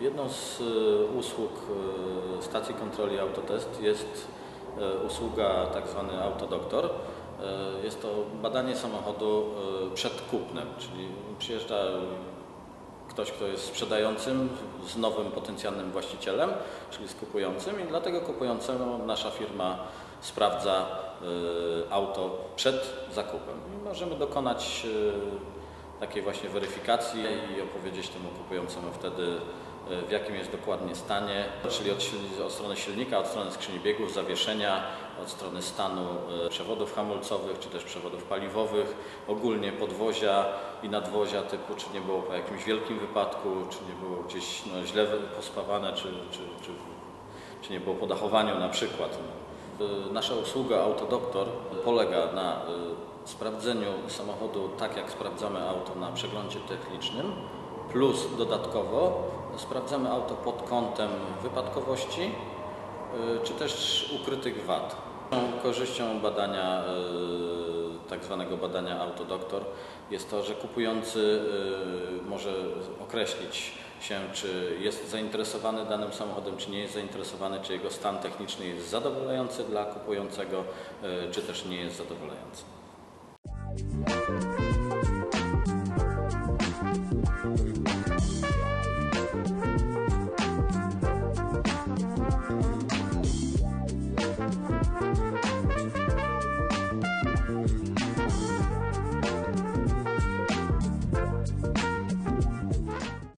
Jedną z e, usług e, stacji kontroli Autotest jest e, usługa tak zwany Autodoktor. E, Jest to badanie samochodu e, przed kupnem, czyli przyjeżdża ktoś, kto jest sprzedającym z nowym potencjalnym właścicielem, czyli z kupującym i dla tego kupującemu nasza firma sprawdza e, auto przed zakupem. I możemy dokonać takiej właśnie weryfikacji i opowiedzieć temu kupującemu wtedy e, w jakim jest dokładnie stanie, czyli od, od strony silnika, od strony skrzyni biegów, zawieszenia, od strony stanu e, przewodów hamulcowych czy też przewodów paliwowych, ogólnie podwozia i nadwozia typu, czy nie było po jakimś wielkim wypadku, czy nie było gdzieś no, źle pospawane, czy, czy, czy, czy nie było po dachowaniu na przykład. Y, Nasza usługa Autodoktor polega na y, sprawdzeniu samochodu tak jak sprawdzamy auto na przeglądzie technicznym, plus dodatkowo sprawdzamy auto pod kątem wypadkowości y, czy też ukrytych wad. Korzyścią badania, tak zwanego badania Autodoktor jest to, że kupujący może określić się, czy jest zainteresowany danym samochodem, czy nie jest zainteresowany, czy jego stan techniczny jest zadowalający dla kupującego, e, czy też nie jest zadowalający.